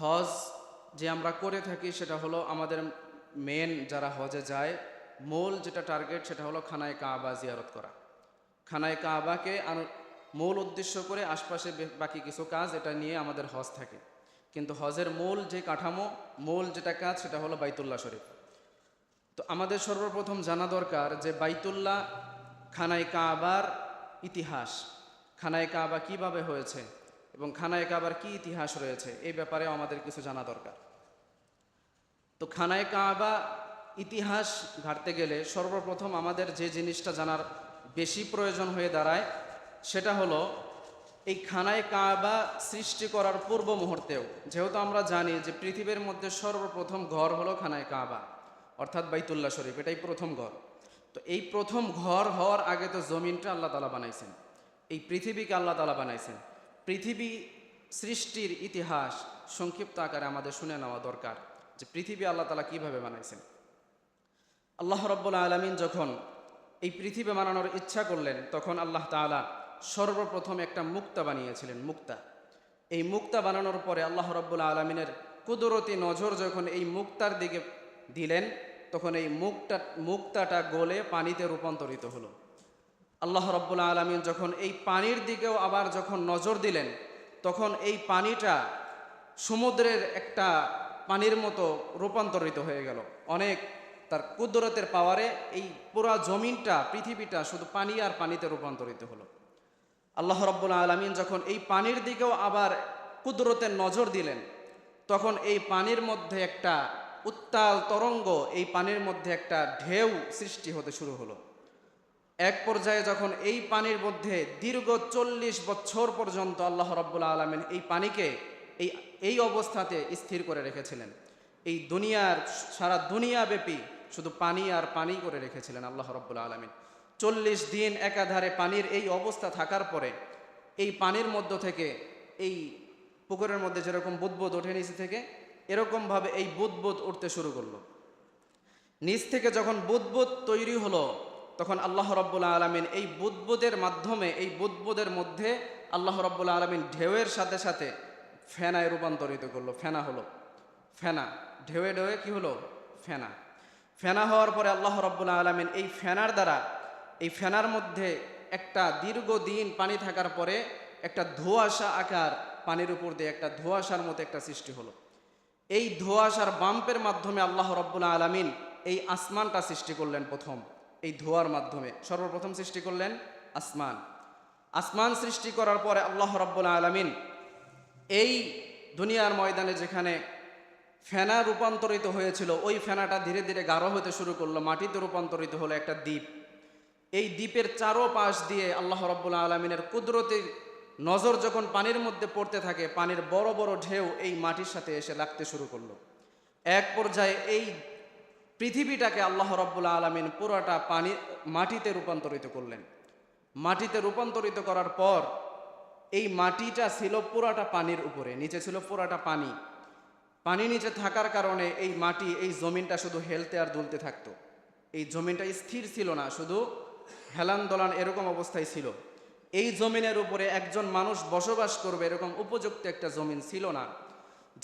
হজ যে আমরা করে থাকি সেটা হলো আমাদের মেন যারা হজে যায়, মূল যেটা টার্গেট সেটা হলো খানায় কাবা জিয়ারত করা। খানায় কাবাকে মূল উদ্দেশ্য করে আশপাশে বাকি কিছু কাজ এটা নিয়ে আমাদের হজ থাকে। কিন্তু হজের মূল যে কাঠামো, মূল যেটা কাজ সেটা হলো বাইতুল্লাহ শরীফ। তো আমাদের সর্বপ্রথম জানা দরকার যে বাইতুল্লাহ খানায় কাবার ইতিহাস। খানায় কাবা কীভাবে হয়েছে? এবং খানায় কাবার কি ইতিহাস রয়েছে? এই ব্যাপারে আমাদের কিছু জানা দরকার। তো খানায় কাবা ইতিহাস ঘাটতে গেলে সর্বপ্রথম আমাদের যে জিনিসটা জানার বেশি প্রয়োজন হয়ে দাঁড়ায়, সেটা হলো এই খানায় কাবা সৃষ্টি করার পূর্ব মুহূর্তেও। যেহেতু আমরা জানি যে পৃথিবীর মধ্যে সর্বপ্রথম ঘর হলো খানায় কাবা অর্থাৎ বাইতুল্লাহ শরীফ, এটাই প্রথম ঘর। তো এই প্রথম ঘর হওয়ার আগে তো জমিনটা আল্লাহ তালা বানাইছেন। এই পৃথিবীকে আল্লাহ তালা বানাইছেন। পৃথিবী সৃষ্টির ইতিহাস সংক্ষিপ্ত আকারে আমাদের শুনে নেওয়া দরকার যে পৃথিবী আল্লাহ তালা কীভাবে বানাইছেন। আল্লাহ রব্বুল আলমিন যখন এই পৃথিবী বানানোর ইচ্ছা করলেন, তখন আল্লাহ তাআলা সর্বপ্রথম একটা মুক্তা বানিয়েছিলেন, মুক্তা। এই মুক্তা বানানোর পরে আল্লাহ রব্বুল আলমিনের কুদরতি নজর যখন এই মুক্তার দিকে দিলেন, তখন এই মুক্তা, মুক্তাটা গলে পানিতে রূপান্তরিত হলো। আল্লাহ রব্বুল আলমিন যখন এই পানির দিকেও আবার যখন নজর দিলেন, তখন এই পানিটা সমুদ্রের একটা পানির মতো রূপান্তরিত হয়ে গেল। অনেক তার কুদরতের পাওয়ারে এই পুরা জমিনটা, পৃথিবীটা শুধু পানি আর পানিতে রূপান্তরিত হলো। আল্লাহ রব্বুল আলমিন যখন এই পানির দিকেও আবার কুদরতের নজর দিলেন, তখন এই পানির মধ্যে একটা উত্তাল তরঙ্গ, এই পানির মধ্যে একটা ঢেউ সৃষ্টি হতে শুরু হলো। এক পর্যায়ে যখন এই পানির মধ্যে দীর্ঘ চল্লিশ বছর পর্যন্ত আল্লাহ রব্বুল আলমিন এই পানিকে, এই এই অবস্থাতে স্থির করে রেখেছিলেন। এই দুনিয়ার, সারা দুনিয়াব্যাপী শুধু পানি আর পানি করে রেখেছিলেন আল্লাহ রব্বুল আলমিন। চল্লিশ দিন একাধারে পানির এই অবস্থা থাকার পরে, এই পানির মধ্য থেকে, এই পুকুরের মধ্যে যেরকম বুদবুদ ওঠে নিচে থেকে, এরকমভাবে এই বুদবুদ উঠতে শুরু করল। নিচ থেকে যখন বুদবুদ তৈরি হলো তখন আল্লাহ রব্বুল্লা আলমিন এই বুদবুদের মাধ্যমে, এই বুদবুদের মধ্যে আল্লাহ রব্বুল্লা আলমিন ঢেউয়ের সাথে সাথে ফেনায় রূপান্তরিত করল। ফেনা হলো। ফেনা। ঢেউয়ে ঢেউয়ে কি হলো? ফেনা। ফেনা হওয়ার পরে আল্লাহ রব্বুল্লা আলমিন এই ফেনার দ্বারা, এই ফেনার মধ্যে একটা দীর্ঘদিন পানি থাকার পরে একটা ধোঁয়াশা আকার পানির উপর দিয়ে একটা ধোঁয়াশার মতো একটা সৃষ্টি হলো। এই ধোঁয়াশার বাম্পের মাধ্যমে আল্লাহ রব্বুল্লা আলমিন এই আসমানটা সৃষ্টি করলেন প্রথম। এই ধোয়ার মাধ্যমে। সর্বপ্রথম সৃষ্টি করলেন আসমান। আসমান সৃষ্টি করার পরে আল্লাহ রব্বুল্লা আলমিন এই দুনিয়ার ময়দানে যেখানে ফেনা রূপান্তরিত হয়েছিল, ওই ফেনাটা ধীরে ধীরে গাঢ় হতে শুরু করল। মাটিতে রূপান্তরিত হলো একটা দ্বীপ। এই দ্বীপের চারো পাশ দিয়ে আল্লাহ রব্বুল্লা আলমিনের কুদরতির নজর যখন পানির মধ্যে পড়তে থাকে, পানির বড় বড় ঢেউ এই মাটির সাথে এসে লাগতে শুরু করল। এক পর্যায়ে এই পৃথিবীটাকে আল্লাহ রব্বুল্লা আলমিন পুরোটা পানি, মাটিতে রূপান্তরিত করলেন। মাটিতে রূপান্তরিত করার পর এই মাটিটা ছিল পুরাটা পানির উপরে, নিচে ছিল পুরাটা পানি। পানি নিচে থাকার কারণে এই মাটি, এই জমিনটা শুধু হেলতে আর দুলতে থাকতো। এই জমিনটা স্থির ছিল না, শুধু হেলান দোলান এরকম অবস্থায় ছিল। এই জমিনের উপরে একজন মানুষ বসবাস করবে এরকম উপযুক্ত একটা জমিন ছিল না।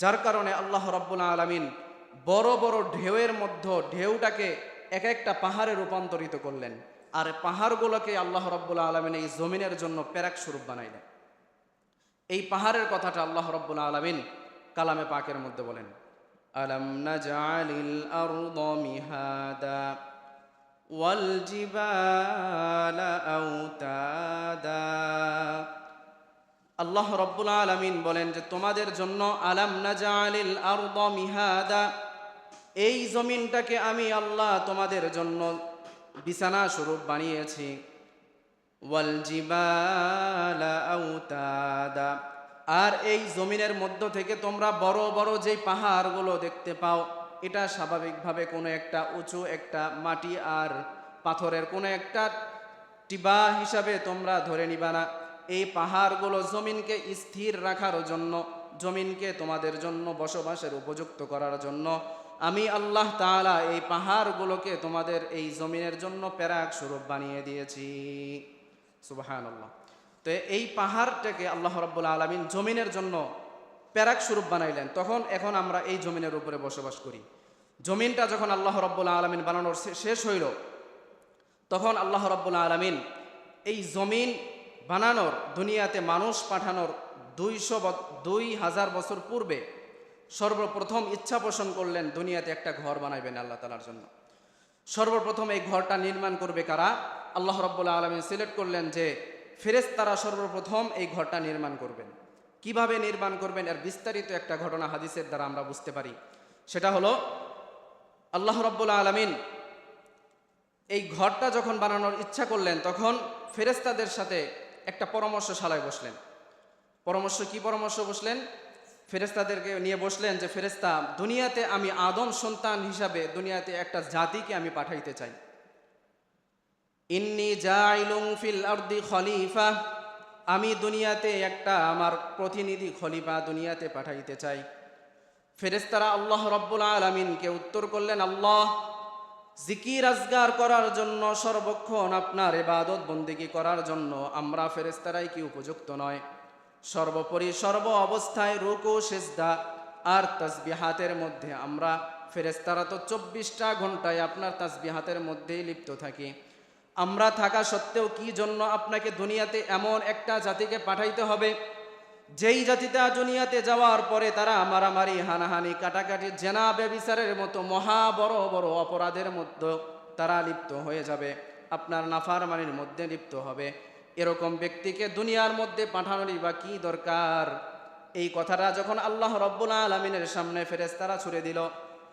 যার কারণে আল্লাহ রব্বুল আলমিন বড় বড় ঢেউয়ের মধ্যে ঢেউটাকে এক একটা পাহাড়ে রূপান্তরিত করলেন। আর পাহাড়গুলোকে আল্লাহ রব্বুল আলমিন এই জমিনের জন্য প্যারাক স্বরূপ বানাইলেন এই পাহাড়ের কথাটা আল্লাহ রব্বুল আলমিন কালামে পাকের মধ্যে বলেন, আলম আল্লাহ রব্বুল আলমিন বলেন যে, তোমাদের জন্য আলাম নাজালিল আর মিহাদা এই জমিনটাকে আমি আল্লাহ তোমাদের জন্য বিছানা স্বরূপ বানিয়েছি। আর এই জমিনের মধ্য থেকে তোমরা বড় বড় যেই পাহাড়গুলো দেখতে পাও, এটা স্বাভাবিকভাবে কোনো একটা উঁচু একটা মাটি আর পাথরের কোনো একটা টিবা হিসাবে তোমরা ধরে নিবা না। এই পাহাড়গুলো জমিনকে স্থির রাখার জন্য, জমিনকে তোমাদের জন্য বসবাসের উপযুক্ত করার জন্য আমি আল্লাহ তাআলা এই পাহাড়গুলোকে তোমাদের এই জমিনের জন্য প্যারাক স্বরূপ বানিয়ে দিয়েছি। সুবাহান আল্লাহ তো এই পাহাড়টাকে আল্লাহ রব্বুল আলমিন জমিনের জন্য প্যারাক স্বরূপ বানাইলেন। তখন এখন আমরা এই জমিনের উপরে বসবাস করি। জমিনটা যখন আল্লাহ রব্বুল্লা আলমিন বানানোর শেষ হইল, তখন আল্লাহ রব্বুল্লা আলমিন এই জমিন বানানোর, দুনিয়াতে মানুষ পাঠানোর দুইশো দুই হাজার বছর পূর্বে সর্বপ্রথম ইচ্ছা পোষণ করলেন দুনিয়াতে একটা ঘর বানাইবেন আল্লাহ তালার জন্য। সর্বপ্রথম এই ঘরটা নির্মাণ করবে কারা? আল্লাহ রব্বুল্লা আলমিন সিলেক্ট করলেন যে ফেরেশতারা সর্বপ্রথম এই ঘরটা নির্মাণ করবেন। কীভাবে নির্মাণ করবেন এর বিস্তারিত একটা ঘটনা হাদিসের দ্বারা আমরা বুঝতে পারি। সেটা হলো, আল্লাহ রব্বুল্লা আলমিন এই ঘরটা যখন বানানোর ইচ্ছা করলেন, তখন ফেরেস্তাদের সাথে একটা পরামর্শশালায় বসলেন। পরামর্শ কি পরামর্শ বসলেন? ফেরেস্তাদেরকে নিয়ে বসলেন যে ফেরেস্তা দুনিয়াতে আমি আদম সন্তান হিসাবে দুনিয়াতে একটা জাতিকে আমি পাঠাইতে চাই। ইন্নি ফিল খলিফা। আমি দুনিয়াতে একটা আমার প্রতিনিধি খলিফা দুনিয়াতে পাঠাইতে চাই। ফেরেস্তারা আল্লাহ রব্বুল আলমিনকে উত্তর করলেন, আল্লাহ, জিকির আজগার করার জন্য সর্বক্ষণ আপনার এবাদত বন্দিগি করার জন্য আমরা ফেরেস্তারাই কি উপযুক্ত নয়? সর্বোপরি সর্ব অবস্থায় রুকু, সেজদা আর তাসবিহাতের মধ্যে আমরা ফেরেস্তারা তো চব্বিশটা ঘন্টায় আপনার তাসবিহাতের মধ্যেই লিপ্ত থাকি। আমরা থাকা সত্ত্বেও কি জন্য আপনাকে দুনিয়াতে এমন একটা জাতিকে পাঠাইতে হবে? যেই জাতিটা দুনিয়াতে যাওয়ার পরে তারা মারামারি, হানাহানি, কাটাকাটি, জেনা ব্যবিচারের মতো মহা বড় বড় অপরাধের মধ্যে তারা লিপ্ত হয়ে যাবে। আপনার নাফারমানির মধ্যে লিপ্ত হবে। এরকম ব্যক্তিকে দুনিয়ার মধ্যে পাঠানোরই বা কি দরকার? এই কথাটা যখন আল্লাহ রব্বুল আলমিনের সামনে ফেরেস্তারা ছুড়ে দিল,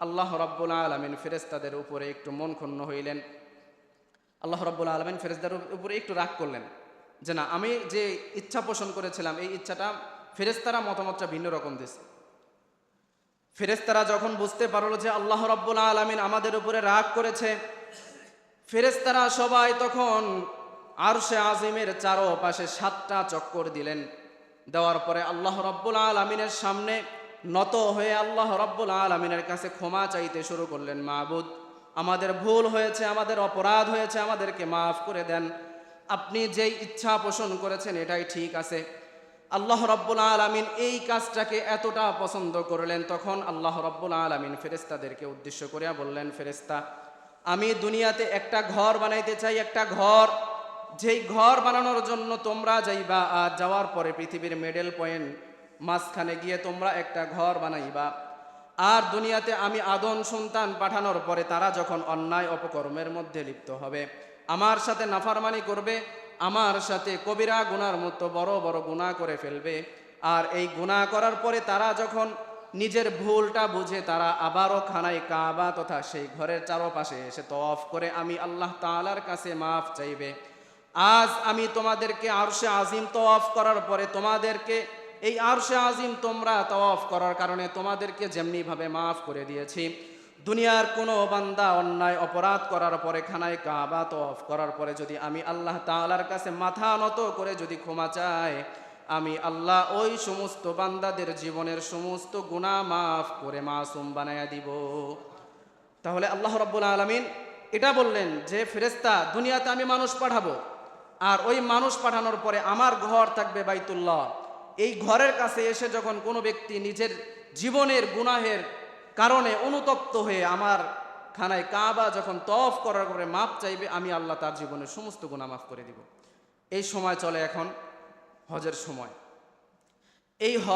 আল্লাহ রব্বুল আলমিন ফেরেস্তাদের উপরে একটু মন ক্ষুণ্ণ হইলেন। আল্লাহ রব্বুল আলমিন ফেরেস্তার উপরে একটু রাগ করলেন যে, না, আমি যে ইচ্ছা পোষণ করেছিলাম, এই ইচ্ছাটা ফেরেস্তারা মতামতটা ভিন্ন রকম দিছে ফেরেস্তারা যখন বুঝতে পারল যে আল্লাহ রব্বুল আলমিন আমাদের উপরে রাগ করেছে ফেরেস্তারা সবাই তখন আরশে আজিমের চারো পাশে সাতটা চক্কর দিলেন। দেওয়ার পরে আল্লাহ রব্বুল আলমিনের সামনে নত হয়ে আল্লাহ রব্বুল আলমিনের কাছে ক্ষমা চাইতে শুরু করলেন মাহবুদ আমাদের ভুল হয়েছে, আমাদের অপরাধ হয়েছে, আমাদেরকে মাফ করে দেন। আপনি যেই ইচ্ছা পোষণ করেছেন, এটাই ঠিক আছে। আল্লাহ রব্বুল আলমিন এই কাজটাকে এতটা পছন্দ করলেন, তখন আল্লাহ রব্বুল আলমিন ফেরেস্তাদেরকে উদ্দেশ্য করিয়া বললেন ফেরেস্তা আমি দুনিয়াতে একটা ঘর বানাইতে চাই, একটা ঘর যেই ঘর বানানোর জন্য তোমরা যাইবা আর যাওয়ার পরে পৃথিবীর মেডেল পয়েন্ট মাঝখানে গিয়ে তোমরা একটা ঘর বানাইবা। আর দুনিয়াতে আমি আদম সন্তান পাঠানোর পরে তারা যখন অন্যায় অপকর্মের মধ্যে লিপ্ত হবে, আমার সাথে নাফারমানি করবে, আমার সাথে কবিরা গুনার মতো বড় বড় গুণা করে ফেলবে, আর এই গুনাহ করার পরে তারা যখন নিজের ভুলটা বুঝে তারা আবারও খানায় কাবা তথা সেই ঘরের চারপাশে এসে তফ করে, আমি আল্লাহ তাআলার কাছে মাফ চাইবে। আজ আমি তোমাদেরকে আরশে আজিম তওয়াফ করার পরে তোমাদেরকে, এই আরশে আজিম তোমরা তওয়াফ করার কারণে তোমাদেরকে যেমনিভাবে মাফ করে দিয়েছি। দুনিয়ার কোনো বান্দা অন্যায় অপরাধ করার পরে খানায় কাবা তওয়াফ করার পরে যদি আমি আল্লাহ তাআলার কাছে মাথা নত করে যদি ক্ষমা চাই, আমি আল্লাহ ওই সমস্ত বান্দাদের জীবনের সমস্ত গুনাহ মাফ করে মাসুম বানায়া দিব। তাহলে আল্লাহ রব্বুল আলমিন এটা বললেন যে ফেরেস্তা দুনিয়াতে আমি মানুষ পাঠাবো। আর ওই মানুষ পাঠানোর পরে আমার ঘর থাকবে বাইতুল্লাহ। এই ঘরের কাছে এসে যখন কোনো ব্যক্তি নিজের জীবনের গুনাহের কারণে অনুতপ্ত হয়ে আমার খানায় কাবা যখন তফ করার পরে মাপ চাইবে, আমি আল্লাহ তার জীবনের সমস্ত গুণা মাফ করে দিব। এই সময় চলে এখন হজের সময়। এই হ,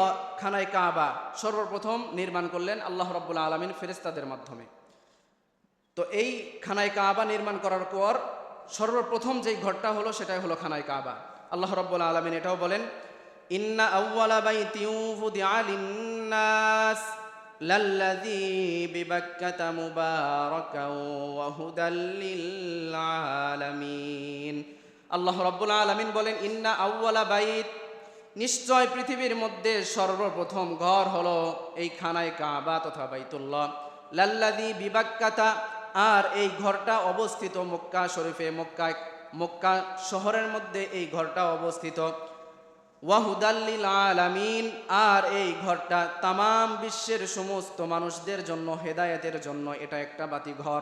খানায় কাবা সর্বপ্রথম নির্মাণ করলেন আল্লাহ রব্বুল আলমিন ফেরেস্তাদের মাধ্যমে। তো এই খানায় কাবা নির্মাণ করার পর সর্বপ্রথম যেই ঘরটা হলো সেটাই হলো খানায় কাবা। আল্লাহ রব্বুল আলমিন এটাও বলেন, ইন্না হুদাল লিল আলামিন আলামিন বলেন নিশ্চয় পৃথিবীর মধ্যে সর্বপ্রথম ঘর হলো এই খানায় কাবা তথা বাইতুল্লাহ। লাল্লাদি বিবাক্কাতা আর এই ঘরটা অবস্থিত মক্কা শরীফে মক্কা মক্কা শহরের মধ্যে এই ঘরটা অবস্থিত। ওয়াহুদাল্লিল আলামিন, আর এই ঘরটা তামাম বিশ্বের সমস্ত মানুষদের জন্য, হেদায়েতের জন্য এটা একটা বাতি ঘর।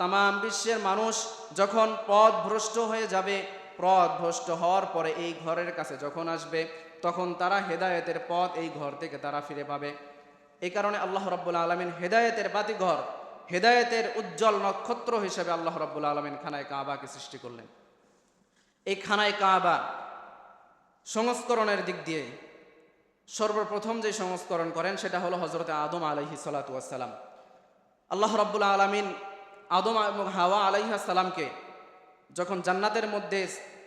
তামাম বিশ্বের মানুষ যখন পথ ভ্রষ্ট হয়ে যাবে, পথ ভ্রষ্ট হওয়ার পরে এই ঘরের কাছে যখন আসবে, তখন তারা হেদায়েতের পথ এই ঘর থেকে তারা ফিরে পাবে। এই কারণে আল্লাহ রব্বুল আলমিন হেদায়েতের বাতি ঘর হেদায়েতের উজ্জ্বল নক্ষত্র হিসেবে আল্লাহ রব্বুল আলমিন খানায় কাবাকে সৃষ্টি করলেন। এই খানায় কাবা সংস্করণের দিক দিয়ে সর্বপ্রথম যে সংস্করণ করেন সেটা হলো হজরতে আদম আলহি সালাতাম আল্লাহ রব্বুল আলমিন আদম এবং হাওয়া আলাইহা সালামকে যখন জান্নাতের মধ্যে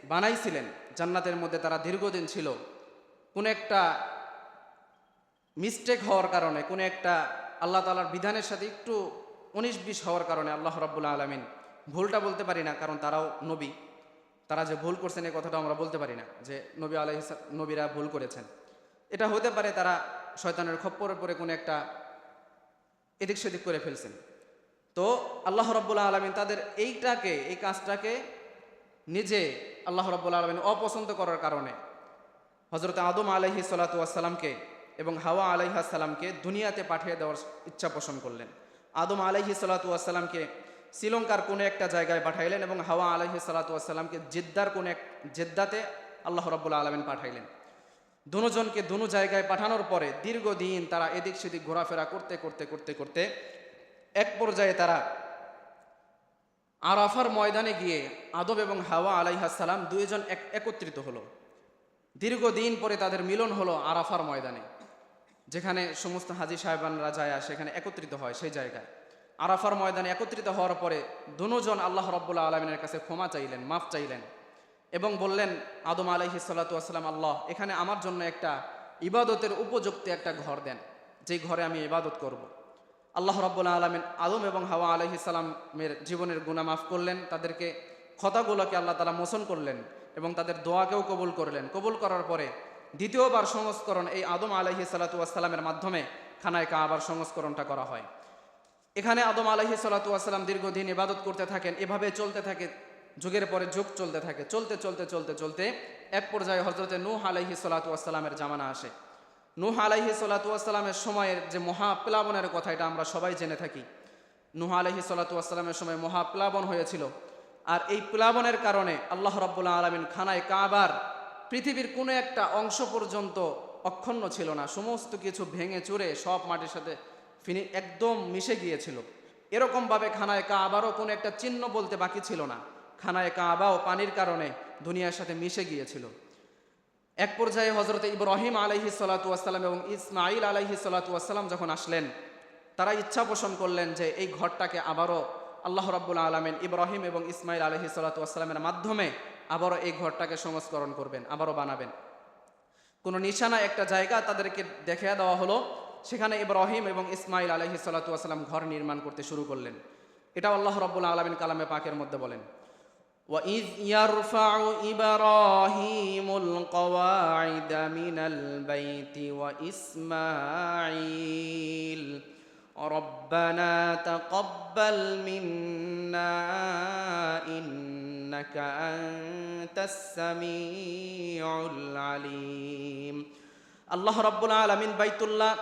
বানাইছিলেন, জান্নাতের মধ্যে তারা দীর্ঘদিন ছিল, কোন একটা মিস্টেক হওয়ার কারণে, কোনো একটা আল্লাহ তালার বিধানের সাথে একটু উনিশ বিশ হওয়ার কারণে আল্লাহ রব্বুল্লা আলমিন ভুলটা বলতে পারি না, কারণ তারাও নবী। তারা যে ভুল করছেন এই কথাটা আমরা বলতে পারি না, যে নবী আলহ নবীরা ভুল করেছেন। এটা হতে পারে তারা শয়তানের খপ্পরে পরে কোনো একটা এদিক সেদিক করে ফেলছেন। তো আল্লাহ রব্বুল্লা আলমিন তাদের এইটাকে, এই কাজটাকে নিজে আল্লাহ রব্বুল্লা আলমিন অপছন্দ করার কারণে হজরত আদম আলহি সালাতামকে এবং হাওয়া আলাইহাসাল্লামকে দুনিয়াতে পাঠিয়ে দেওয়ার ইচ্ছা পোষণ করলেন। আদম আলহি সালাতামকে শ্রীলঙ্কার কোনো একটা জায়গায় পাঠাইলেন এবং হাওয়া আলহি সালাতামকে জেদ্দার কোনো এক জেদ্দাতে আল্লাহ রব্বুল্লা আলমিন পাঠাইলেন। দুজনকে দুনো জায়গায় পাঠানোর পরে দীর্ঘদিন তারা এদিক সেদিক ঘোরাফেরা করতে করতে করতে করতে এক পর্যায়ে তারা আরাফার ময়দানে গিয়ে আদব এবং হাওয়া আলাইহাসাল্লাম দুইজন এক একত্রিত হলো। দীর্ঘদিন পরে তাদের মিলন হলো আরাফার ময়দানে। যেখানে সমস্ত হাজি সাহেবানরা যায় সেখানে একত্রিত হয় সেই জায়গায় আরাফার ময়দানে একত্রিত হওয়ার পরে দুজন আল্লাহ রব্বুল্লা আলমিনের কাছে ক্ষমা চাইলেন, মাফ চাইলেন এবং বললেন, আদম আলহি সাল্লাতাম আল্লাহ, এখানে আমার জন্য একটা ইবাদতের উপযুক্ত একটা ঘর দেন, যেই ঘরে আমি ইবাদত করব। আল্লাহ রব্বুল্লা আলমিন আদম এবং হাওয়া আলহি সাল্লামের জীবনের গুণা মাফ করলেন, তাদেরকে ক্ষতাগুলোকে আল্লাহ তালা মোচন করলেন এবং তাদের দোয়াকেও কবুল করলেন কবুল করার পরে দ্বিতীয়বার সংস্করণ এই আদম আলহি সাল্লাতুয়াসাল্লামের মাধ্যমে খানায় কাবার সংস্করণটা করা হয়। এখানে আদম আলহি সাল্লাতুয়াসাল্লাম দীর্ঘদিন ইবাদত করতে থাকেন, এভাবে চলতে থাকে, যুগের পরে যুগ চলতে থাকে, চলতে চলতে চলতে চলতে এক পর্যায়ে হজরতে নূহ আলহি সাল্লাতুয়াসাল্লামের জামানা আসে। নূহ আলহি সাল্লাতুয়াসাল্লামের সময়ের যে মহাপ্লাবনের কথা এটা আমরা সবাই জেনে থাকি, নূহ আলহি সাল্লাতুয়াসাল্লামের সময় মহাপ্লাবন হয়েছিল। আর এই প্লাবনের কারণে আল্লাহ রব্বুল্লা আলমিন খানায় কাবার পৃথিবীর কোনো একটা অংশ পর্যন্ত অক্ষুণ্ণ ছিল না। সমস্ত কিছু ভেঙে চুরে সব মাটির সাথে ফিনি একদম মিশে গিয়েছিল। এরকমভাবে খানায় কাবারও কোনো একটা চিহ্ন বলতে বাকি ছিল না। খানায় কা কাবাও পানির কারণে দুনিয়ার সাথে মিশে গিয়েছিল। এক পর্যায়ে হজরত ইব্রাহিম আলহি সাল্লাতুয়াসাল্লাম এবং ইসমাইল আলহি সাল্লাতুয়াসাল্লাম যখন আসলেন, তারা ইচ্ছা পোষণ করলেন যে এই ঘরটাকে আবারও আল্লাহ রাব্বুল আলমেন ইব্রাহিম এবং ইসমাইল আলহি সাল্লাতুয়াসাল্লামের মাধ্যমে আবারও এই ঘরটাকে সংস্করণ করবেন আবারও বানাবেন কোনো নিশানা একটা জায়গা তাদেরকে দেখে দেওয়া হলো সেখানে ইব্রাহিম এবং ইসমাইল আলহি সাল্লাতুয়াসাল্লাম ঘর নির্মাণ করতে শুরু করলেন এটা আল্লাহ রব্বুল আলমিন কালামে পাকের মধ্যে বলেন وإذ يرفع إبراهيم القواعد من البيت وإسماعيل ربنا تقبل منا إنك أنت السميع العليم আল্লাহ রব্বুল আলমিন বাইতুল্লাহ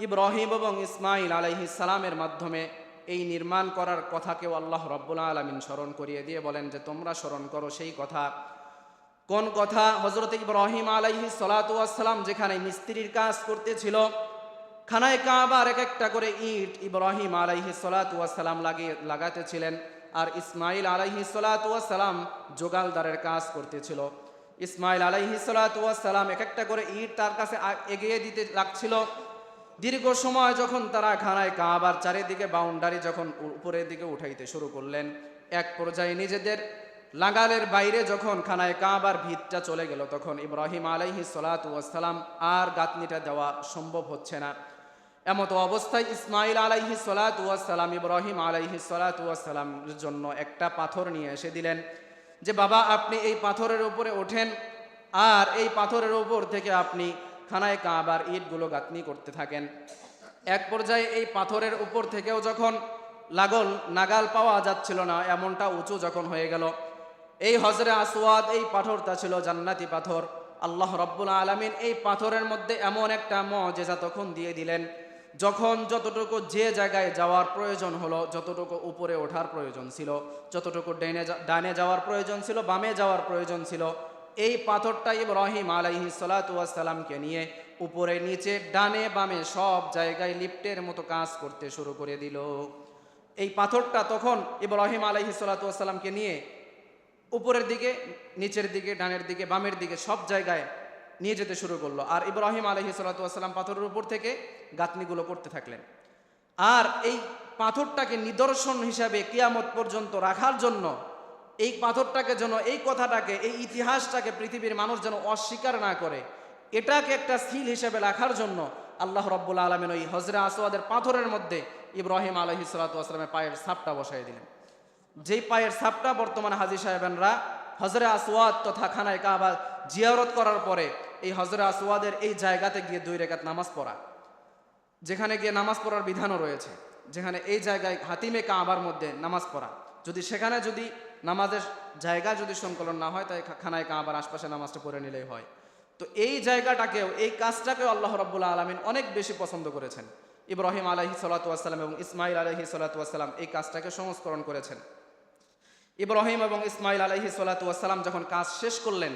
ইব্রাহিম এবং ইসমাইল আলাইহি সালামের মাধ্যমে এই নির্মাণ করার কথাকেও আল্লাহ রব্বুল আলমিন স্মরণ করিয়ে দিয়ে বলেন যে তোমরা স্মরণ করো সেই কথা কোন কথা হজরত ইব্রাহিম আলাইহি সালাতাম যেখানে মিস্ত্রির কাজ করতেছিল খানায় কাবার এক একটা করে ইট ইব্রাহিম আলাইহি সালাতাম লাগিয়ে লাগাতেছিলেন আর ইসমাইল আলাইহি সালাতাম জোগালদারের কাজ করতেছিল। ইসমাইল আলাইহি সালাতাম এক একটা করে ইট তার কাছে এগিয়ে দিতে লাগছিল দীর্ঘ সময় যখন তারা খানায় কাবার চারিদিকে বাউন্ডারি যখন উপরের দিকে উঠাইতে শুরু করলেন, এক পর্যায়ে নিজেদের লাগালের বাইরে যখন খানায় কাবার ভিতটা চলে গেল, তখন ইব্রাহিম আলাইহি সালাতাম আর গাঁথনিটা দেওয়া সম্ভব হচ্ছে না। এমত অবস্থায় ইসমাইল আলাইহি সালাতাম ইব্রাহিম আলাইহি সালাতামের জন্য একটা পাথর নিয়ে এসে দিলেন যে, বাবা, আপনি এই পাথরের উপরে ওঠেন আর এই পাথরের উপর থেকে আপনি খানায় কাবার ইটগুলো গাঁথনি করতে থাকেন। এক পর্যায়ে এই পাথরের উপর থেকেও যখন লাগল, নাগাল পাওয়া যাচ্ছিল না, এমনটা উঁচু যখন হয়ে গেল, এই হজরে আসওয়াদ, এই পাথরটা ছিল জান্নাতি পাথর। আল্লাহ রব্বুল আলমিন এই পাথরের মধ্যে এমন একটা মজেজা তখন দিয়ে দিলেন যখন যতটুকু যে জায়গায় যাওয়ার প্রয়োজন হলো, যতটুকু উপরে ওঠার প্রয়োজন ছিল, যতটুকু ডাইনে যা- ডানে যাওয়ার প্রয়োজন ছিল, বামে যাওয়ার প্রয়োজন ছিল, এই পাথরটা ইব্রাহিম আলাইহি সালাতামকে নিয়ে উপরে, নিচে, ডানে, বামে সব জায়গায় লিফটের মতো কাজ করতে শুরু করে দিল। এই পাথরটা তখন ইব্রাহিম আলাইহি সালাতামকে নিয়ে উপরের দিকে, নিচের দিকে, ডানের দিকে, বামের দিকে সব জায়গায় নিয়ে যেতে শুরু করল। আর ইব্রাহিম আলহি সাল্লাম পাথরের উপর থেকে গাঁথনিগুলো করতে থাকলেন। আর এই পাথরটাকে নিদর্শন হিসাবে কিয়ামত পর্যন্ত রাখার জন্য, এই পাথরটাকে যেন, এই কথাটাকে, এই ইতিহাসটাকে পৃথিবীর মানুষ যেন অস্বীকার না করে, এটাকে একটা সিল হিসেবে রাখার জন্য আল্লাহ রব্বুল আলমিন ওই হজরে আসওয়াদের পাথরের মধ্যে ইব্রাহিম আলহি সাল্লাতামের পায়ের ছাপটা বসাই দিলেন। যেই পায়ের ছাপটা বর্তমানে হাজি সাহেবেনরা হজরে আসওয়াদ তথা খানায় কাবা জিয়ারত করার পরে এই হজরে আসওয়াদের এই জায়গাতে গিয়ে দুই রেখাত নামাজ পড়া। যেখানে গিয়ে নামাজ পড়ার বিধানও রয়েছে। যেখানে এই জায়গায় হাতিমে কাবার মধ্যে নামাজ পড়া। যদি সেখানে যদি নামাজের জায়গা যদি সংকলন না হয়, তাই খানায় কাবার আশপাশে নামাজটা পড়ে নিলেই হয়। তো এই জায়গাটাকেও, এই কাজটাকেও আল্লাহ রব্বুল্লা আলমিন অনেক বেশি পছন্দ করেছেন। ইব্রাহিম আলহি সাল্লাতুয়াসাল্লাম এবং ইসমাইল আলহি সাল্লাতুয়াসাল্লাম এই কাজটাকে সংস্করণ করেছেন। ইব্রাহিম এবং ইসমাইল আলহি সাল্লাতুয়াসাল্লাম যখন কাজ শেষ করলেন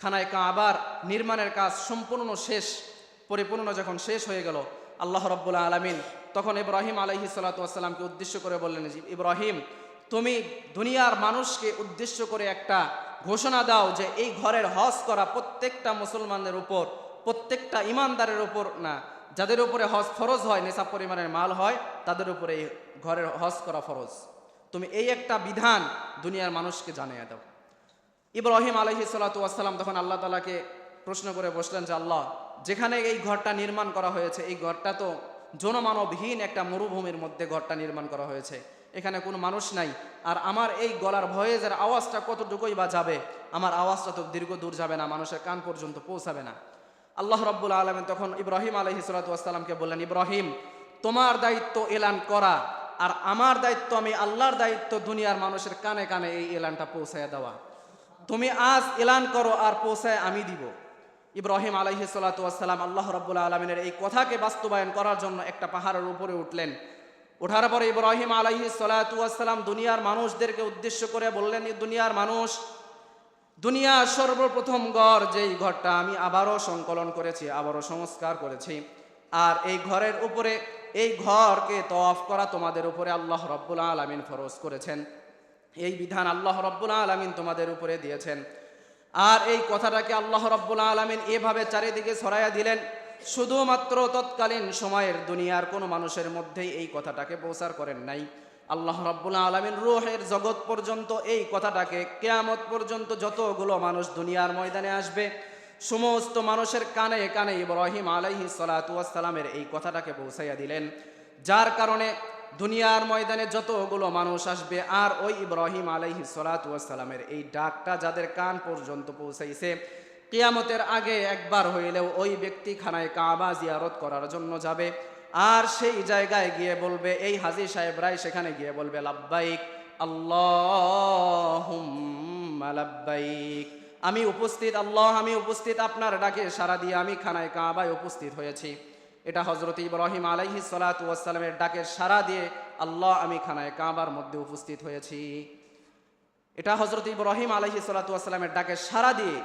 খানায় কাবার নির্মাণের কাজ সম্পূর্ণ শেষ, পরিপূর্ণ যখন শেষ হয়ে গেল, আল্লাহ রব্বুল্লা আলমিন তখন ইব্রাহিম আলহি সাল্লাতুয়াসাল্লামকে উদ্দেশ্য করে বললেন ইব্রাহিম, তুমি দুনিয়ার মানুষকে উদ্দেশ্য করে একটা ঘোষণা দাও যে এই ঘরের হজ করা প্রত্যেকটা মুসলমানদের উপর, প্রত্যেকটা ইমানদারের উপর না, যাদের উপরে হজ ফরজ হয়, নেশাব পরিমাণের মাল হয়, তাদের উপরে এই ঘরের হজ করা ফরজ। তুমি এই একটা বিধান দুনিয়ার মানুষকে জানিয়ে দাও। ইব্রাহিম আলহি সাল্লাতাম তখন আল্লাহ তালাকে প্রশ্ন করে বসলেন যে, আল্লাহ, যেখানে এই ঘরটা নির্মাণ করা হয়েছে, এই ঘরটা তো জনমানবহীন একটা মরুভূমির মধ্যে ঘরটা নির্মাণ করা হয়েছে। এখানে কোনো মানুষ নাই। আর আমার এই গলার ভয়েজের আওয়াজটা কতটুকুই বা যাবে? আমার আওয়াজটা তো দীর্ঘ দূর যাবে না, মানুষের কান পর্যন্ত পৌঁছাবে না। আল্লাহ রব্বুল আলমিন তখন ইব্রাহিম আলহি সাল্লাতামকে বললেন, ইব্রাহিম, তোমার দায়িত্ব এলান করা, আর আমার দায়িত্ব আমি আল্লাহর দায়িত্ব দুনিয়ার মানুষের কানে কানে এই এলানটা পৌঁছায় দেওয়া। তুমি আজ এলান করো আর পৌঁছায় আমি দিব। ইব্রাহিম আলাইহি সাল্লাম আল্লাহ রব্বুল্লা আলমিনের এই কথাকে বাস্তবায়ন করার জন্য একটা পাহাড়ের উপরে উঠলেন। ওঠার পরে ইব্রাহিম আলাইহি সাল্লাম দুনিয়ার মানুষদেরকে উদ্দেশ্য করে বললেন দুনিয়ার মানুষ, দুনিয়ার সর্বপ্রথম ঘর যেই ঘরটা আমি আবারও সংকলন করেছি, আবারও সংস্কার করেছি। আর এই ঘরের উপরে, এই ঘরকে তফ করা তোমাদের উপরে আল্লাহ রব্বুল আলমিন ফরজ করেছেন। এই বিধান আল্লাহ রব্বুল আলমিন তোমাদের উপরে দিয়েছেন। আর এই কথাটাকে আল্লাহ রব্বুল আলমিন এভাবে চারিদিকে ছড়াইয়া দিলেন, শুধুমাত্র তৎকালীন সময়ের দুনিয়ার কোনো মানুষের মধ্যেই এই কথাটাকে প্রচার করেন নাই। আল্লাহ রব্বুল আলমিন রুহের জগৎ পর্যন্ত এই কথাটাকে, কেয়ামত পর্যন্ত যতগুলো মানুষ দুনিয়ার ময়দানে আসবে, সমস্ত মানুষের কানে কানে ইব্রাহিম আলাইহি এই কথাটাকে পৌঁছাইয়া দিলেন। যার কারণে দুনিয়ার ময়দানে যতগুলো মানুষ আসবে, আর ওই ইব্রাহিম আলাইহি সালাতামের এই ডাকটা যাদের কান পর্যন্ত পৌঁছাইছে, কিয়ামতের আগে একবার হইলেও ওই ব্যক্তি খানায় কাবা জিয়ারত করার জন্য যাবে। আর সেই জায়গায় গিয়ে বলবে, এই হাজি সাহেবরাই সেখানে গিয়ে বলবে, লাব্বাইক আল্লাহ লাব্বাইক। আমি উপস্থিত, আল্লাহ আমি উপস্থিত, আপনার ডাকে সারা দিয়ে আমি খানায় কাবায় উপস্থিত হয়েছি। এটা হজরত ইব্রাহিম আলাইহি সালাতামের ডাকে সারা দিয়ে আল্লাহ আমি খানায় কাবার মধ্যে উপস্থিত হয়েছি। এটা হজরত ইব্রাহিম আলহি সালাতামের ডাকে সারা দিয়ে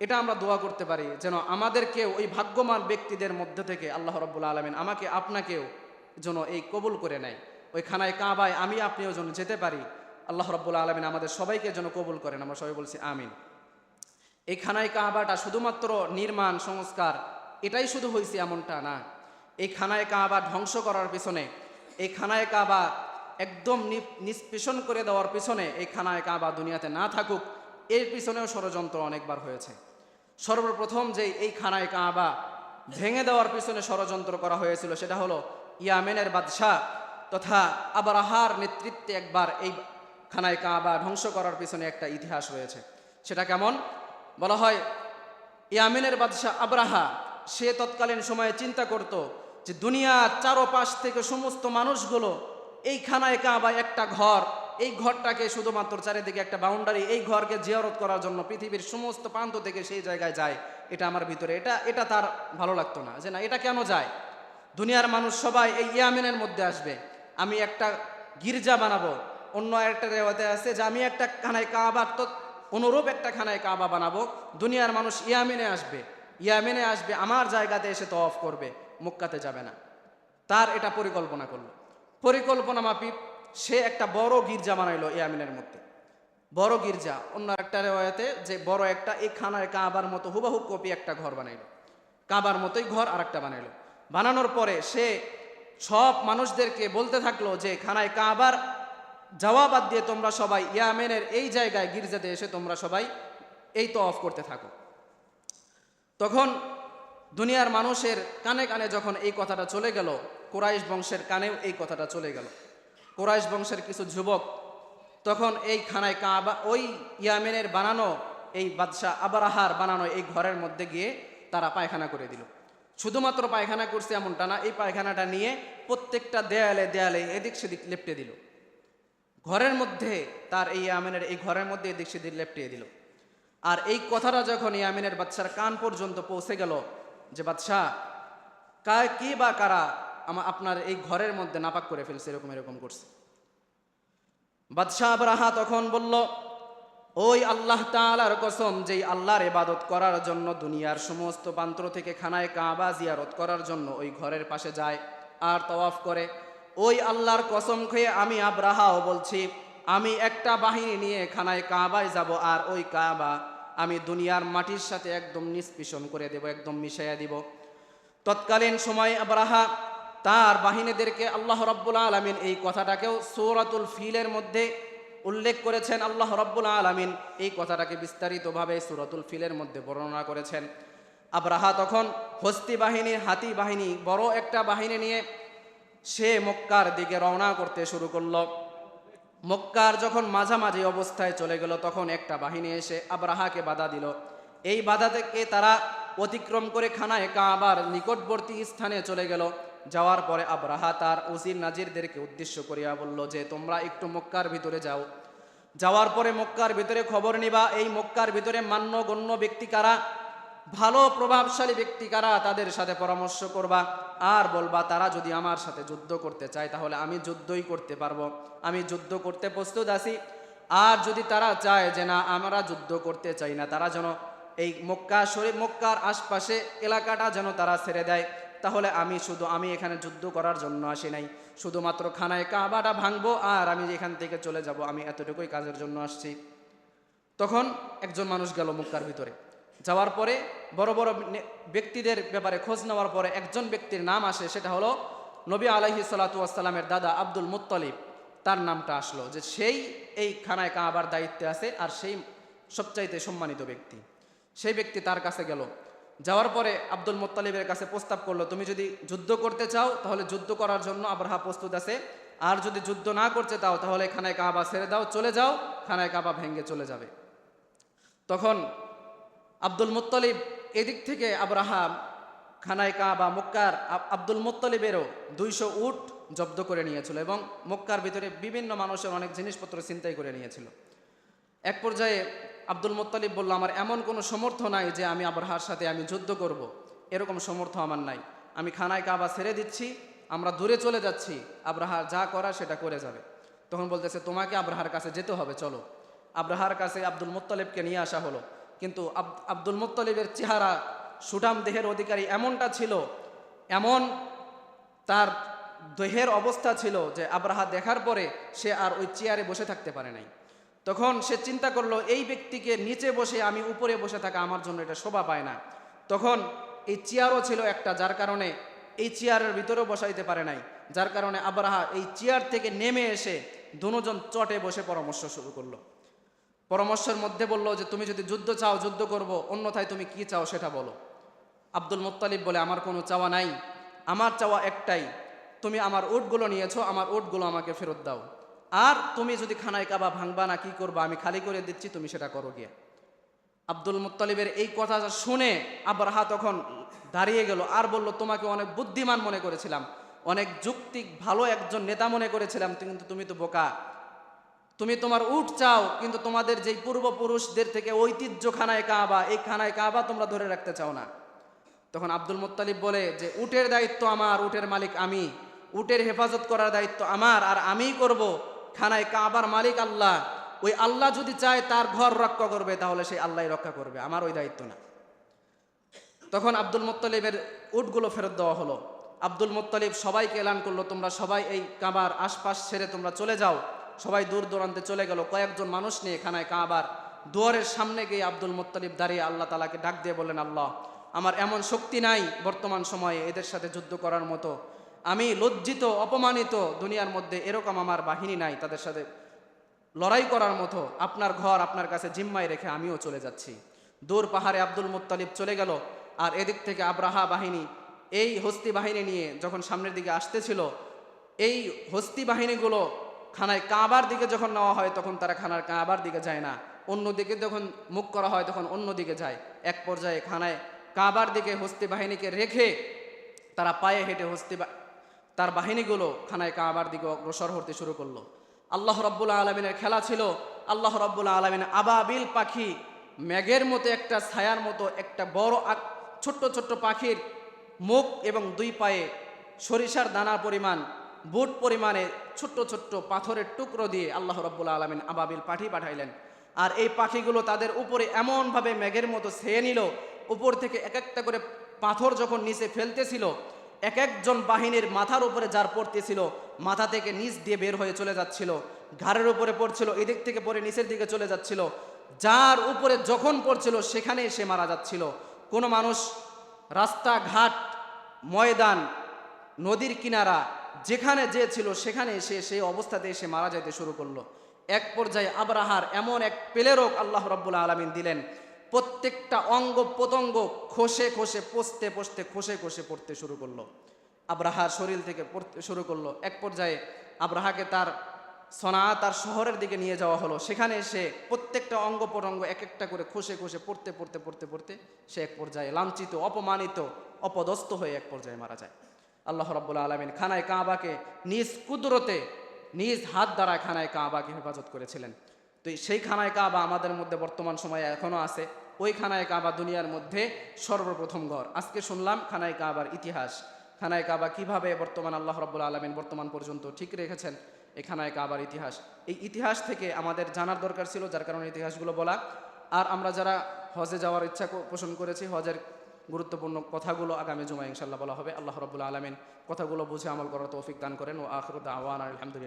এটা আমরা দোয়া করতে পারি যেন আমাদেরকে ওই ভাগ্যবান ব্যক্তিদের মধ্যে থেকে আল্লাহ রব্বুল আলমিন আমাকে, আপনাকেও যেন এই কবুল করে নেয়। ওই খানায় কাবায় আমি আপনিও যেন যেতে পারি, আল্লাহ রব্বুল আলমিন আমাদের সবাইকে যেন কবুল করেন। আমরা সবাই বলছি, আমিন। এই খানায় কাবাটা শুধুমাত্র নির্মাণ, সংস্কার এটাই শুধু হয়েছে এমনটা না। এই খানায় কাবা ধ্বংস করার পিছনে, এই খানায় কাবা একদম নিষ্পেষণ করে দেওয়ার পিছনে এই খানায় কাবা দুনিয়াতে না থাকুক, এর পিছনেও ষড়যন্ত্র অনেকবার হয়েছে। সর্বপ্রথম যে এই খানায় কাবা ভেঙে দেওয়ার পিছনে ষড়যন্ত্র করা হয়েছিল সেটা হলো ইয়ামেনের বাদশাহ তথা আবরাহার নেতৃত্বে একবার এই খানায় কাবা ধ্বংস করার পিছনে একটা ইতিহাস রয়েছে। সেটা কেমন? বলা হয়, ইয়ামেনের বাদশাহ আবরাহা সে তৎকালীন সময়ে চিন্তা করত যে দুনিয়ার চারোপাশ থেকে সমস্ত মানুষগুলো এই খানায় কাবা একটা ঘর, এই ঘরটাকে শুধুমাত্র চারিদিকে একটা বাউন্ডারি এই ঘরকে জিয়ারত করার জন্য পৃথিবীর সমস্ত প্রান্ত থেকে সেই জায়গায় যায়। এটা আমার ভিতরে, এটা এটা তার ভালো লাগতো না যে না, এটা কেন যায়? দুনিয়ার মানুষ সবাই এই ইয়ামিনের মধ্যে আসবে। আমি একটা গির্জা বানাবো। অন্য একটা রেওয়াতে আছে যে আমি একটা খানায় কাবা, তো অনুরূপ একটা খানায় কাবা বানাবো। দুনিয়ার মানুষ ইয়ামিনে আসবে। ইয়ামিনে আসবে, আমার জায়গাতে এসে তওয়াফ করবে, মক্কাতে যাবে না। তার এটা পরিকল্পনা করল। পরিকল্পনা মাফিক, সে একটা বড় গির্জা বানাইলো ইয়ামিনের মধ্যে। বড় গির্জা, অন্য একটা রেওয়ায়তে যে বড় একটা এই খানায় কাবার মতো হুবাহুব কপি একটা ঘর বানাইলো। কাবার মতোই ঘর আর একটা বানাইলো। বানানোর পরে সে সব মানুষদেরকে বলতে থাকল যে, খানায় কাবার যাওয়া বাদ দিয়ে তোমরা সবাই ইয়ামেনের এই জায়গায় গির্জাতে এসে তোমরা সবাই এই তো অফ করতে থাকো। তখন দুনিয়ার মানুষের কানে কানে যখন এই কথাটা চলে গেল, কোরাইশ বংশের কানেও এই কথাটা চলে গেল। কোরাইশ বংশের কিছু যুবক তখন এই খানায় কাবা, ওই ইয়ামেনের বানানো এই বাদশাহ আবারাহার বানানো এই ঘরের মধ্যে গিয়ে তারা পায়খানা করে দিল। শুধুমাত্র পায়খানা করছে এমনটা না, এই পায়খানাটা নিয়ে প্রত্যেকটা দেয়ালে দেয়ালে এদিক সেদিক লেপটে দিল। ঘরের মধ্যে, তার এই ইয়ামিনের এই ঘরের মধ্যে এদিক সেদিক লেপটিয়ে দিল। আর এই কথাটা যখন ইয়ামিনের বাচ্চার কান পর্যন্ত পৌঁছে গেল যে, বাদশাহ কা কি বা কারা আমা আপনার এই ঘরের মধ্যে নাপাক করে ফেলছে, এরকম এরকম করছে? বাদশাহ আবরাহা তখন বলল, ওই আল্লাহ তাআলার কসম, যেই আল্লাহর এবাদত করার জন্য দুনিয়ার সমস্ত পান্ত্র থেকে খানায় কাবা জিয়ারত করার জন্য ওই ঘরের পাশে যায় আর তওয়াফ করে, ওই আল্লাহর কসম খেয়ে আমি আবরাহাও বলছি আমি একটা বাহিনী নিয়ে খানায় কাবায় যাব আর ওই কাবা আমি দুনিয়ার মাটির সাথে একদম নিষ্পিষণ করে দেব, একদম মিশাইয়া দিব। তৎকালীন সময় আবরাহা তার বাহিনীদেরকে আল্লাহ রব্বুল আলমিন এই কথাটাকেও সৌরাতুল ফিলের মধ্যে উল্লেখ করেছেন। আল্লাহ রব্বুল আলমিন এই কথাটাকে বিস্তারিতভাবে সুরাতুল ফিলের মধ্যে বর্ণনা করেছেন। আবরাহা তখন হস্তি বাহিনী, হাতি বাহিনী, বড় একটা বাহিনী নিয়ে সে মক্কার দিকে রওনা করতে শুরু করল। মক্কার যখন মাঝামাঝি অবস্থায় চলে গেল, তখন একটা বাহিনী এসে আবরাহাকে বাধা দিল। এই বাধা থেকে তারা অতিক্রম করে খানায় কাবার নিকটবর্তী স্থানে চলে গেল। যাওয়ার পরে আবরাহা তার উজির নাজিরদেরকে উদ্দেশ্য করিয়া বলল যে, তোমরা একটু মক্কার ভিতরে যাও। যাওয়ার পরে মক্কার ভিতরে খবর নিবা। এই মক্কার ভিতরে মান্য গণ্য ব্যক্তি কারা? ভালো প্রভাবশালী ব্যক্তি কারা, তাদের সাথে পরামর্শ করবা। আর বলবা, তারা যদি আমার সাথে যুদ্ধ করতে চায়, তাহলে আমি যুদ্ধই করতে পারব। আমি যুদ্ধ করতে প্রস্তুত আছি। আর যদি তারা চায় যে, না, আমরা যুদ্ধ করতে চাই না, তারা যেন এই মক্কা শরীফ, মক্কার আশপাশে এলাকাটা যেন তারা ছেড়ে দেয়, তাহলে আমি শুধু, আমি এখানে যুদ্ধ করার জন্য আসি নাই। শুধুমাত্র খানায় কাবাটা ভাঙবো, আর আমি এখান থেকে চলে যাব। আমি এতটুকুই কাজের জন্য আসছি। তখন একজন মানুষ গেল মক্কার ভিতরে। যাওয়ার পরে বড় বড় ব্যক্তিদের ব্যাপারে খোঁজ নেওয়ার পরে একজন ব্যক্তির নাম আসে, সেটা হলো নবী আলাইহি সালাতামের দাদা আব্দুল মুত্তলিব। তার নামটা আসলো যে সেই এই খানায় কাবার দায়িত্বে আছে আর সেই সবচাইতে সম্মানিত ব্যক্তি। সেই ব্যক্তি তার কাছে গেল। যাওয়ার পরে আব্দুল মোত্তালিবের কাছে প্রস্তাব করল, তুমি যদি যুদ্ধ করতে চাও তাহলে যুদ্ধ করার জন্য আবরাহা প্রস্তুত আছে। আর যদি যুদ্ধ না করতে চাও তাহলে খানায় কাবা ছেড়ে দাও, চলে যাও, খানায় কাবা ভেঙ্গে চলে যাবে। তখন আব্দুল মুত্তলিব এদিক থেকে আব্রাহাম, খানায় কাবা, মক্কার আব- আব্দুল মুত্তলিবেরও দুইশো উট জব্দ করে নিয়েছিল এবং মক্কার ভিতরে বিভিন্ন মানুষের অনেক জিনিসপত্র চিন্তাই করে নিয়েছিল। এক পর্যায়ে আব্দুল মুত্তালিব বলল, আমার এমন কোনো সমর্থ নাই যে আমি আবরাহার সাথে আমি যুদ্ধ করব। এরকম সমর্থ আমার নাই। আমি খানায় কাবা ছেড়ে দিচ্ছি, আমরা দূরে চলে যাচ্ছি, আব্রাহার যা করা সেটা করে যাবে। তখন বলতেছে, তোমাকে আব্রাহার কাছে যেতে হবে, চলো। আব্রাহার কাছে আব্দুল মুত্তালিবকে নিয়ে আসা হলো। কিন্তু আব- আব্দুল মুত্তালিবের চেহারা সুঠাম দেহের অধিকারী এমনটা ছিল, এমন তার দেহের অবস্থা ছিল যে আব্রাহা দেখার পরে সে আর ওই চেয়ারে বসে থাকতে পারে নাই। তখন সে চিন্তা করল, এই ব্যক্তিকে নিচে বসে আমি উপরে বসে থাকা আমার জন্য এটা শোভা পায় না। তখন এই চেয়ারও ছিল একটা, যার কারণে এই চেয়ারের ভিতরেও বসাইতে পারে নাই। যার কারণে আব্রাহা এই চেয়ার থেকে নেমে এসে দুজন চটে বসে পরামর্শ শুরু করল। পরামর্শের মধ্যে বলল যে, তুমি যদি যুদ্ধ চাও, যুদ্ধ করব, অন্যথায় তুমি কি চাও সেটা বলো। আব্দুল মুত্তালিব বলে, আমার কোনো চাওয়া নাই। আমার চাওয়া একটাই, তুমি আমার উটগুলো নিয়েছো, আমার উটগুলো আমাকে ফেরত দাও। আর তুমি যদি খানায় কাবা ভাঙবা না, কি করবা? আমি খালি করে দিচ্ছি, তুমি সেটা করো গিয়ে। আব্দুল মুত্তালিবের এই কথা শুনে আবরাহা তখন দাঁড়িয়ে গেল, আর বলল, তোমাকে অনেক বুদ্ধিমান মনে করেছিলাম, অনেক যুক্তিক, ভালো একজন নেতা মনে করেছিলাম, কিন্তু তুমি তো বোকা। তুমি তোমার উট চাও, কিন্তু তোমাদের যেই পূর্বপুরুষদের থেকে ঐতিহ্য খানায় কাবা, এই খানায় কাবা তোমরা ধরে রাখতে চাও না। তখন আব্দুল মুত্তালিব বলে যে, উটের দায়িত্ব আমার, উটের মালিক আমি। উটের হেফাজত করার দায়িত্ব আমার, আর আমিই করব। খানায় কাবার মালিক আল্লাহ। ওই আল্লাহ যদি চায়, তার ঘর রক্ষা করবে, তাহলে সেই আল্লাহ রক্ষা করবে। আমার ওই দায়িত্ব না। তখন আব্দুল মোত্তালিবের উটগুলো ফেরত দেওয়া হলো। আব্দুল মোত্তালিব সবাইকে এলান করল, তোমরা সবাই এই কাবার আশপাশ ছেড়ে তোমরা চলে যাও। সবাই দূর দূরান্তে চলে গেল। কয়েকজন মানুষ নিয়ে খানায় কাবার দুয়ারের সামনে গিয়ে আব্দুল মোত্তালিব দাঁড়িয়ে আল্লাহ তালাকে ডাক দিয়ে বললেন, আল্লাহ, আমার এমন শক্তি নাই বর্তমান সময়ে এদের সাথে যুদ্ধ করার মতো। আমি লজ্জিত, অপমানিত, দুনিয়ার মধ্যে এরকম আমার বাহিনী নাই তাদের সাথে লড়াই করার মতো। আপনার ঘর আপনার কাছে জিম্মায় রেখে আমিও চলে যাচ্ছি। দূর পাহাড়ে আব্দুল মুত্তালিব চলে গেল আর এদিক থেকে আব্রাহা বাহিনী এই হস্তি বাহিনী নিয়ে যখন সামনের দিকে আসতেছিল, এই হস্তি বাহিনীগুলো খানায় কাবার দিকে যখন নেওয়া হয়, তখন তারা খানার কাবার দিকে যায় না। অন্যদিকে যখন মুখ করা হয়, তখন অন্য দিকে যায়। এক পর্যায়ে খানায় কাবার দিকে হস্তি বাহিনীকে রেখে তারা পায়ে হেঁটে হস্তি তার বাহিনীগুলো খানায় কাবার দিকে অগ্রসর হতে শুরু করল। আল্লাহ রব্বুল আলমিনের খেলা ছিল, আল্লাহ রব্বুল আলমিন আবাবিল পাখি, ম্যাগের মতো একটা ছায়ার মতো একটা বড় ছোট্ট ছোট্ট পাখির মুখ এবং দুই পায়ে সরিষার দানা পরিমাণ বুট পরিমাণে ছোট্ট ছোট্ট পাথরের টুকরো দিয়ে আল্লাহ রব্বুল আলমিন আবাবিল পাঠি পাঠাইলেন। আর এই পাখিগুলো তাদের উপরে এমনভাবে মেঘের মতো ছেয়ে নিল, উপর থেকে এক একটা করে পাথর যখন নিচে ফেলতেছিল, এক একজন বাহিনীর মাথার উপরে যার পড়তেছিল, মাথা থেকে নিচ দিয়ে বের হয়ে চলে যাচ্ছিল, ঘাড়ের উপরে পড়ছিল, এদিক থেকে পরে নিচের দিকে চলে যাচ্ছিল। যার উপরে যখন পড়ছিল সেখানে সে মারা যাচ্ছিল। কোনো মানুষ রাস্তাঘাট, ময়দান, নদীর কিনারা যেখানে যে ছিল, সেখানে এসে সেই অবস্থাতে এসে মারা যেতে শুরু করল। এক পর্যায়ে আবরাহার এমন এক পেলেরোগ আল্লাহ রব্বুল আলমিন দিলেন। প্রত্যেকটা অঙ্গ প্রত্যঙ্গ খসে খসে, পচতে পচতে, খসে খসে পড়তে শুরু করল। আব্রাহার শরীর থেকে পড়তে শুরু করল। এক পর্যায়ে আব্রাহাকে তার সনা তার শহরের দিকে নিয়ে যাওয়া হলো। সেখানে সে প্রত্যেকটা অঙ্গ প্রত্যঙ্গ এক একটা করে খসে খসে, পড়তে পড়তে পড়তে পড়তে সে এক পর্যায়ে লাঞ্ছিত, অপমানিত, অপদস্থ হয়ে এক পর্যায়ে মারা যায়। আল্লাহ রব্বুল আলমিন খানায় কাবাকে নিজ কুদরতে, নিজ হাত দ্বারা খানায় কাবাকে হেফাজত করেছিলেন। তো সেই খানায় কাবা আমাদের মধ্যে বর্তমান সময়ে এখনও আছে। ওই খানায় কাবা দুনিয়ার মধ্যে সর্বপ্রথম ঘর। আজকে শুনলাম খানায় কাবার ইতিহাস। খানায় কাবা কীভাবে বর্তমান আল্লাহ রব্বুল আলমিন বর্তমান পর্যন্ত ঠিক রেখেছেন, এই খানায় কাবার ইতিহাস। এই ইতিহাস থেকে আমাদের জানার দরকার ছিল, যার কারণে ইতিহাসগুলো বলা। আর আমরা যারা হজে যাওয়ার ইচ্ছা পোষণ করেছি, হজের গুরুত্বপূর্ণ কথাগুলো আগামী জুমায় ইনশাল্লাহ বলা হবে। আল্লাহ রবুল্লা আলমিন কথাগুলো বুঝে আমল করার তৌফিক দান করেন। ও আখরুদ্দ আওয়ান আলহামদুলিল্লাহ।